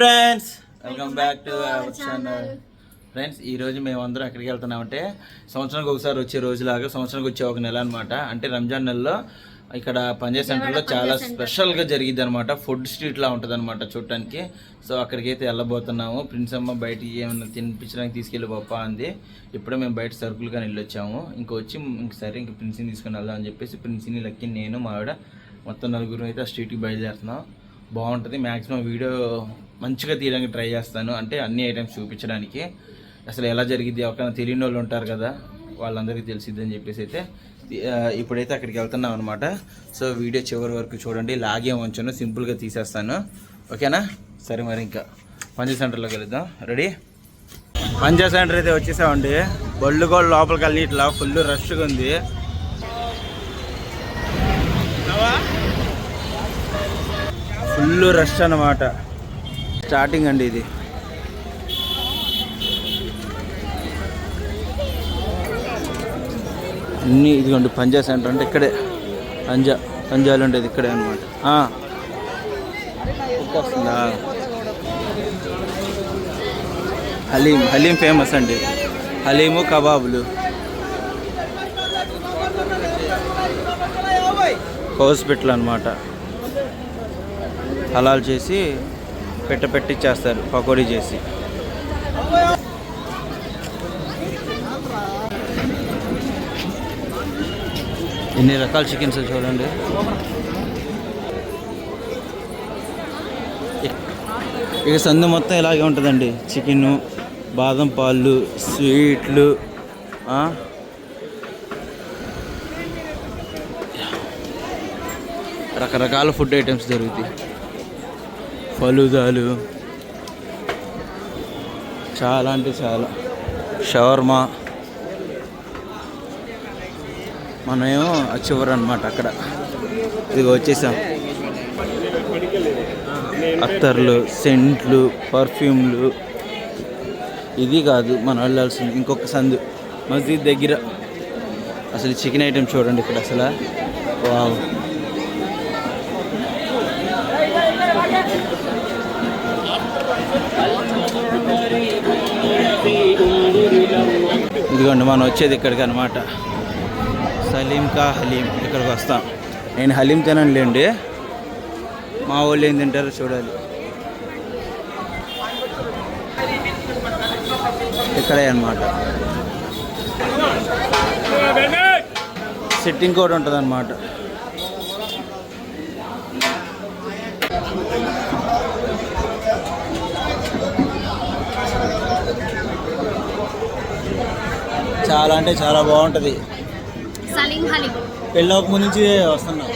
Friends welcome back to our channel friends ఈ రోజు మేము అందరం ఎక్కడికి వెళ్తున్నామంటే సంవత్సరానికి ఒకసారి వచ్చే రోజులాగా సంవత్సరానికి వచ్చే ఒక నెల అనమాట అంటే రంజాన్ నెలలో ఇక్కడ పంజాబ్ సెంటర్లో చాలా స్పెషల్గా జరిగిద్ది అనమాట ఫుడ్ స్ట్రీట్ లా ఉంటుంది అనమాట చూడటానికి సో అక్కడికి అయితే వెళ్ళబోతున్నాము. ప్రిన్స్ అమ్మ బయటికి ఏమన్నా తినిపించడానికి తీసుకెళ్ళి పప్ప అంది. ఇప్పుడే మేము బయట సరుకులు కానీ వెళ్ళొచ్చాము. ఇంక వచ్చి ఇంక సరే ఇంక ప్రిన్స్ని తీసుకుని వెళ్దాం అని చెప్పేసి ప్రిన్స్ని లక్కి నేను మా ఆవిడ మొత్తం నలుగురు అయితే ఆ స్ట్రీట్కి బయలుదేరుతున్నాం. బాగుంటుంది. మ్యాక్సిమం వీడియో మంచిగా తీయడానికి ట్రై చేస్తాను. అంటే అన్ని ఐటమ్స్ చూపించడానికి. అసలు ఎలా జరిగింది ఎవరికైనా తెలియని వాళ్ళు ఉంటారు కదా వాళ్ళందరికీ తెలిసిద్ది అని చెప్పేసి అయితే ఇప్పుడైతే అక్కడికి వెళ్తున్నాం అనమాట సో వీడియో చివరి వరకు చూడండి. లాగే ఉంచాను సింపుల్గా తీసేస్తాను. ఓకేనా? సరే మరి ఇంకా. పంజా సెంటర్లోకి వెళ్దాం. రెడీ? పంజా సెంటర్ అయితే వచ్చేసామండి. బళ్ళు కూడా లోపలికి వెళ్ళి ఇట్లా ఫుల్ రష్గా ఉంది. ఫుల్ రష్ అనమాట స్టార్టింగ్ అండి ఇది. అన్నీ ఇదిగోండి పంజా సెంటర్ అంటే ఇక్కడే. పంజా పంజాలు ఉండేది ఇక్కడే అనమాట వస్తుందా? హలీం హలీం ఫేమస్ అండి. హలీము కబాబులు. హౌస్పిటల్ అనమాట హలాల్ చేసి పెట్ట పెట్టిచ్చేస్తారు పకోడీ చేసి. ఎన్ని రకాల చికెన్స్ చూడండి. ఇక సందు మొత్తం ఇలాగే ఉంటుందండి. చికెను బాదం పాలు స్వీట్లు రకరకాల ఫుడ్ ఐటమ్స్ దొరుకుతాయి. ఫలుదాలు. చాలా అంటే చాలా. షవర్మా. మనమేమో చివరి అనమాట అక్కడ. ఇది వచ్చేసాం. అత్తర్లు సెంట్లు పర్ఫ్యూమ్లు. ఇది కాదు మనం వెళ్ళాల్సింది. ఇంకొక సందు. మసీద్ దగ్గర. అసలు చికెన్ ఐటెం చూడండి ఇక్కడ అసలు. వావ్. ఇదిగోండి మనం వచ్చేది ఇక్కడికి అనమాట సలీం కా హలీం ఇక్కడికి వస్తాం. నేను హలీం తిననులేండి. మా వాళ్ళు ఏం తింటారో చూడాలి. ఇక్కడే అనమాట సిట్టింగ్ కూడా ఉంటుంది అనమాట చాలా అంటే చాలా బాగుంటుంది. పెళ్ళవక ముందు నుంచి వస్తున్నాం.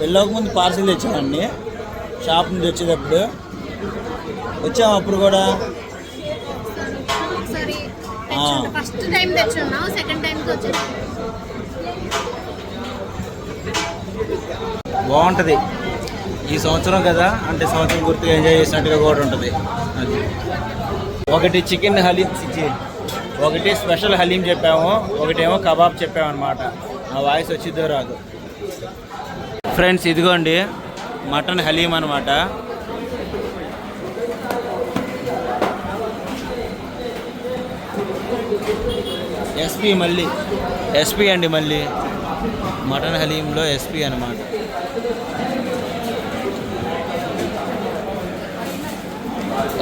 పెళ్ళవక ముందు పార్సిల్ తెచ్చామండి షాప్ నుంచి వచ్చేటప్పుడు. వచ్చాము అప్పుడు కూడా. ఫస్ట్ టైం తెచ్చున్నావు సెకండ్ బాగుంటుంది. ఈ సంవత్సరం కదా అంటే సంవత్సరం గుర్తుగా ఎంజాయ్ చేసినట్టుగా కూడా ఉంటుంది. అది. ఒకటి చికెన్ హలీం చి- ఒకటి స్పెషల్ హలీం చెప్పాము ఒకటేమో కబాబ్ చెప్పాము అనమాట ఆ వాయిస్ వచ్చిద్దో రాదు. ఫ్రెండ్స్ ఇదిగోండి మటన్ హలీం అనమాట ఎస్పీ మళ్ళీ ఎస్పీ అండి మళ్ళీ. మటన్ హలీంలో ఎస్పీ అనమాట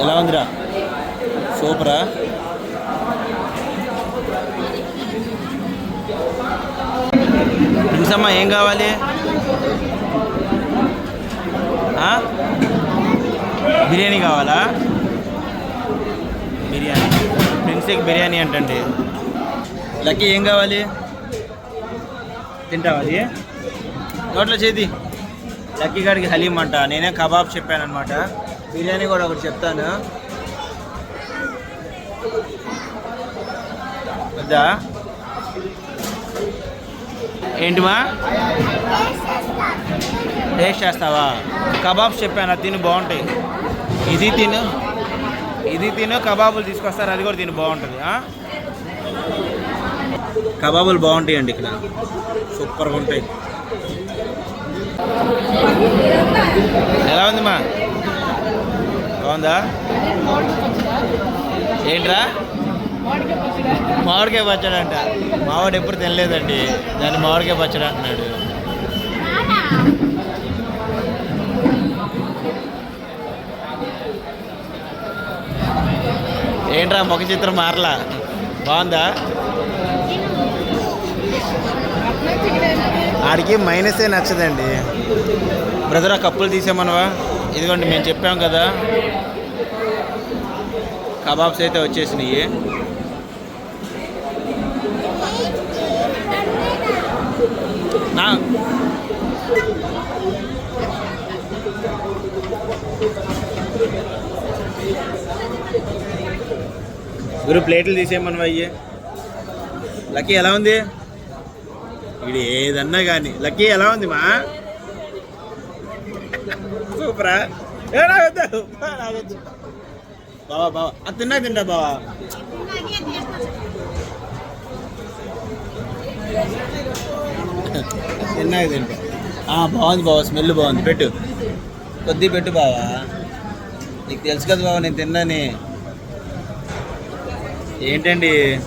ఎలా ఉందిరా? సూపరా? ప్రిన్స్ అమ్మ ఏం కావాలి? బిర్యానీ కావాలా? బిర్యానీ. ఫ్రెండ్స్కి బిర్యానీ అంటండి. లక్కీ ఏం కావాలి? తింటావాలి నోట్లో చేతి. లక్కీ గారికి హలీం అంట. నేనే కబాబ్ చెప్పాను అనమాట బిర్యానీ కూడా ఒకటి చెప్తాను. వద్దా? ఏంటిమా? టేస్ట్ చేస్తావా? కబాబ్స్ చెప్పాను తిని బాగుంటాయి. ఇది తిను. ఇది తిను కబాబులు తీసుకొస్తారు అది కూడా తిని బాగుంటుంది? కబాబులు బాగుంటాయండి ఇక్కడ. సూపర్గా ఉంటాయి. ఎలా ఉంది మా బాగుందా? ఏంట్రా? మామిడికాయ పచ్చడి. అంట. మావాడు ఎప్పుడు తినలేదండి. దాన్ని మామిడికాయ పచ్చడి అంటున్నాడు. ఏంట్రా ముఖ చిత్రం మారలా? బాగుందా? ఆడికి మైనసే నచ్చదండి. బ్రదర్ ఆ కప్పులు తీసామనవా ఇదిగోండి మేము చెప్పాం కదా. కబాబ్స్ అయితే వచ్చేసినాయి. నా గురు ప్లేట్లు తీసేయమని అయ్యే? లక్కీ ఎలా ఉంది? ఇది ఏదన్నా కానీ లక్కీ ఎలా ఉంది మా? సూపరా? ఏ నాగొద్దు బావా బావా. అది తిన్నా తింటా బావా. తిన్నాక తింటా. ఆ, బాగుంది బావా స్మెల్ బాగుంది. పెట్టు. కొద్ది పెట్టు బావా. నీకు తెలుసు కదా బావా నేను తిన్నాని. ఏంటండి?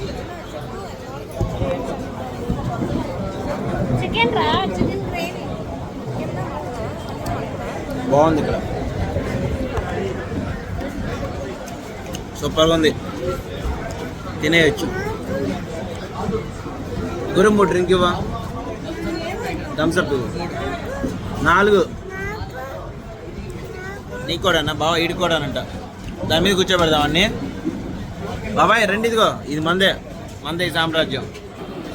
బాగుంది ఇక్కడ. సూపర్గా ఉంది. తినేయచ్చు. గురుంబు డ్రింక్ ఇవ్వా. థమ్స్అప్ నాలుగు. నీకు కూడా అన్న బావ ఈడు కూడా అనంట దాని మీద కూర్చోబెడదాం అన్ని. బాబాయ్ రండి ఇదిగో. ఇది మందే. మందే సామ్రాజ్యం.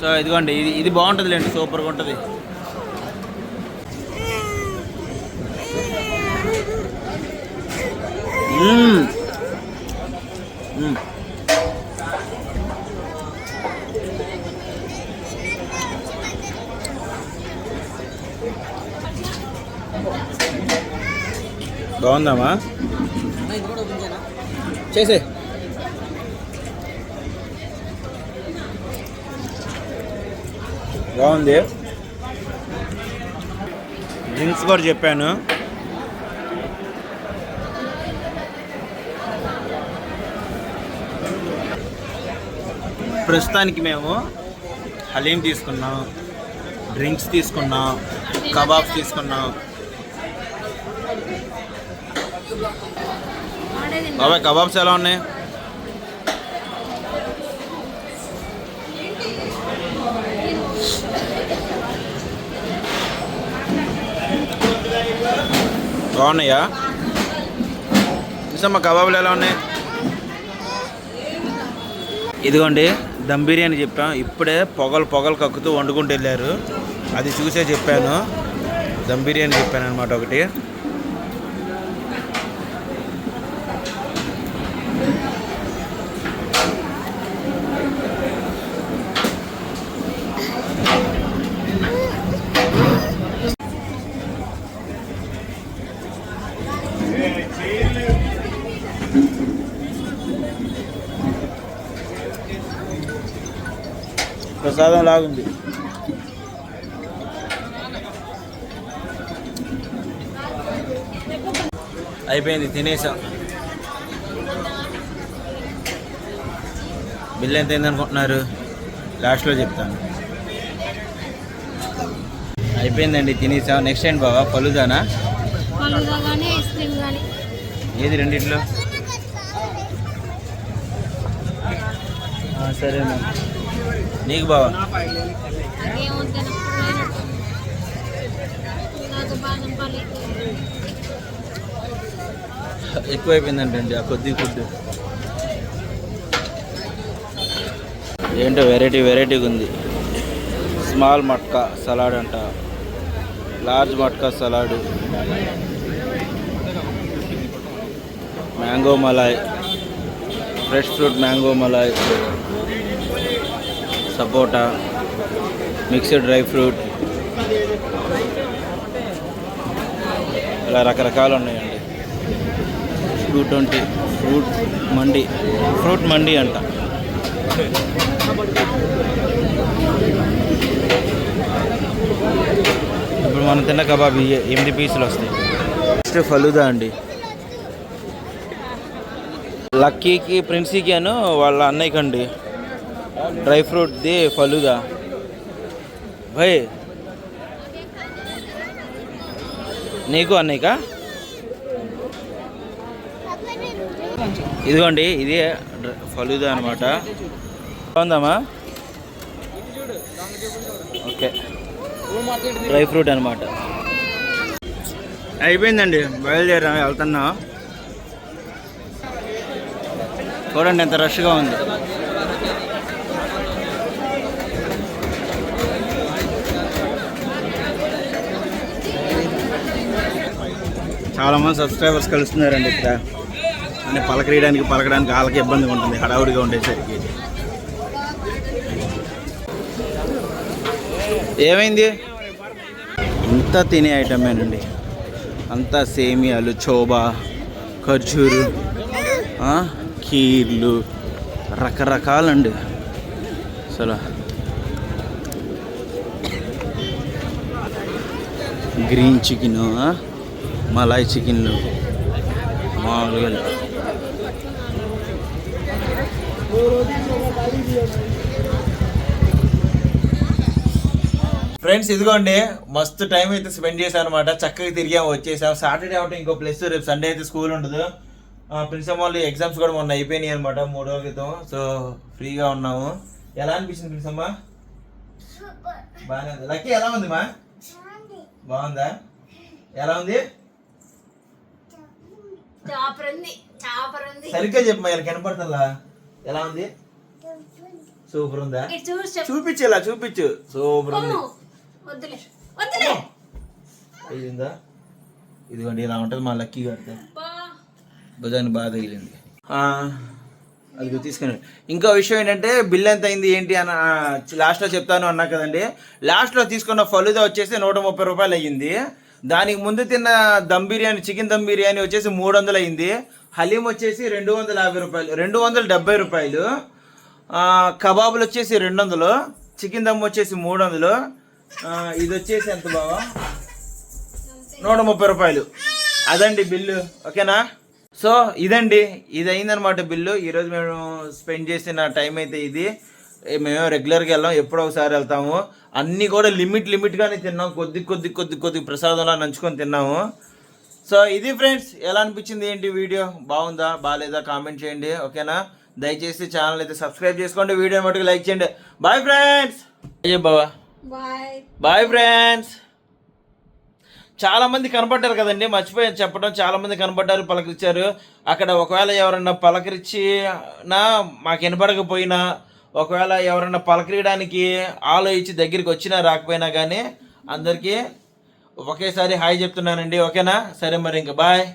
సో ఇదిగోండి ఇది ఇది బాగుంటుందిలేండి సూపర్గా ఉంటుంది. మ్మ్. మ్మ్. బాగుందామా? చేసే. బాగుంది. డ్రింక్స్ కూడా చెప్పాను. ప్రస్తుతానికి మేము హలీం తీసుకున్నాం డ్రింక్స్ తీసుకున్నాం కబాబ్స్ తీసుకున్నాం. బాబాయ్ కబాబ్స్ ఎలా ఉన్నాయి? బాగున్నాయా? చూసమ్మా కబాబులు ఎలా ఉన్నాయి? ఇదిగోండి దమ్ బిర్యానీ చెప్పాం. ఇప్పుడే పొగలు పొగలు కక్కుతూ వండుకుంటూ వెళ్ళారు. అది చూసే చెప్పాను. దమ్ బిర్యానీ చెప్పాను అనమాట ఒకటి. ప్రసాదం లాగుంది అయిపోయింది తినేసాం. బిల్ ఎంత అయింది అనుకుంటున్నారు? లాస్ట్లో చెప్తాను. అయిపోయిందండి తినేసాం. నెక్స్ట్ ఏంటి బాబా పలుదానా? ఏది రెండిట్లో? ఆ, సరేనా నీకు బావా? నాకేమొద్దు ఎక్కువైపోయిందంటండి ఆ కొద్ది ఫుడ్. ఏంటో వెరైటీ వెరైటీగా ఉంది. స్మాల్ మట్కా సలాడ్ అంట. Large matka salad. Mango malai. Fresh fruit mango malai. Sapota mixed dry fruit. ఇలా రకరకాలు ఉన్నాయండి. Two twenty fruit mandi fruit mandi అంట. ఇప్పుడు మనం తిన్న కబాబ్ ఎనిమిది పీసులు వస్తాయి. నెక్స్ట్ ఫలుదా అండి. లక్కీకి ప్రిన్సీకి అను వాళ్ళ అన్నయ్యకి అండి డ్రై ఫ్రూట్ది ఫలుదా భయ్ నీకు అన్నయ్యకా ఇదిగోండి ఇది ఫలుదా అనమాట బాగుందమ్మా? ఓకే. డ్రై ఫ్రూట్ అనమాట అయిపోయిందండి బయలుదేరా వెళ్తున్నా. చూడండి ఎంత రష్గా ఉంది. చాలా మంది సబ్స్క్రైబర్స్ కలుస్తున్నారండి ఇక్కడ. అంటే పలకరియడానికి పలకడానికి వాళ్ళకి ఇబ్బందిగా ఉంటుంది హడావుడిగా ఉండేసరికి. ఏమైంది? అంతా తినే ఐటమేనండి అంతా సేమియాలు చోబా ఖర్జూరు కీర్లు రకరకాలండి. అసలు గ్రీన్ చికెన్ మలాయ్ చికెన్లు మామూలుగా. ఫ్రెండ్స్ ఇదిగోండి మస్తు టైం అయితే స్పెండ్ చేశాను అనమాట చక్కగా తిరిగాము వచ్చేసాం. సాటర్డే అవుట్ ఇంకో ప్లస్ రేపు సండే అయితే స్కూల్ ఉండదు. ప్రిన్సిపల్ వాళ్ళు ఎగ్జామ్స్ కూడా మొన్న అయిపోయినాయి అనమాట మూడు రోజుల క్రితం. సో ఫ్రీగా ఉన్నాము. ఎలా అనిపించింది ప్రిన్సమ్మ బాగానే ఉంది. లక్కీ ఎలా ఉంది మా? బాగుందా? ఎలా ఉంది చాపర్ ఉంది చాపర్ ఉంది సరిగ్గా చెప్పు ఇలా కనపడుతుందా? ఎలా ఉంది? సూపర్ ఉందా చూపించు. ఇలా చూపించు సూపర్ ఉంది అయ్యిందా ఇదిగోండి ఇలా ఉంటుంది మా లక్కీ గారితో అబ్బా. భుజాన్ని బాగా తగిలింది. అది తీసుకుని. ఇంకో విషయం ఏంటంటే బిల్ ఎంత అయింది ఏంటి అని లాస్ట్లో చెప్తాను అన్నా కదండి. లాస్ట్లో తీసుకున్న ఫలుదా వచ్చేసి నూట ముప్పై రూపాయలు అయ్యింది దానికి ముందు తిన్న దమ్ బిర్యానీ చికెన్ దమ్ బిర్యానీ వచ్చేసి మూడు వందలు అయింది. హలీం వచ్చేసి రెండు వందల యాభై రూపాయలు రెండు వందల డెబ్బై రూపాయలు. కబాబులు వచ్చేసి రెండు వందలు చికెన్ దమ్ వచ్చేసి మూడు వందలు ఇది వచ్చేసి ఎంత బావా? నూట ముప్పై రూపాయలు. అదండి బిల్లు ఓకేనా? సో ఇదండి ఇది అయిందనమాట బిల్లు. ఈరోజు మేము స్పెండ్ చేసిన టైం అయితే ఇది. మేము రెగ్యులర్గా వెళ్ళాం ఎప్పుడో ఒకసారి వెళ్తాము. అన్నీ కూడా లిమిట్ లిమిట్గానే తిన్నాం. కొద్ది కొద్ది కొద్ది కొద్ది ప్రసాదంలా నంచుకొని తిన్నాము. సో ఇది ఫ్రెండ్స్ ఎలా అనిపించింది ఏంటి వీడియో? బాగుందా? బాగాలేదా కామెంట్ చేయండి ఓకేనా దయచేసి ఛానల్ అయితే సబ్స్క్రైబ్ చేసుకోండి వీడియో మటుకు లైక్ చేయండి. బాయ్ ఫ్రెండ్స్ అయ్యో బాబా బాయ్ బాయ్ ఫ్రెండ్స్ చాలా మంది కనపడ్డారు కదండి మర్చిపోయాను చెప్పడం. చాలా మంది కనపడ్డారు పలకరించారు. అక్కడ ఒకవేళ ఎవరన్నా పలకరించి నా మాకు వినపడకపోయినా ఒకవేళ ఎవరన్నా పలకరియడానికి ఆలోచించి దగ్గరికి వచ్చినా రాకపోయినా కానీ అందరికీ ఒకేసారి హాయ్ చెప్తున్నానండి. ఓకేనా? సరే మరి ఇంకా. బాయ్.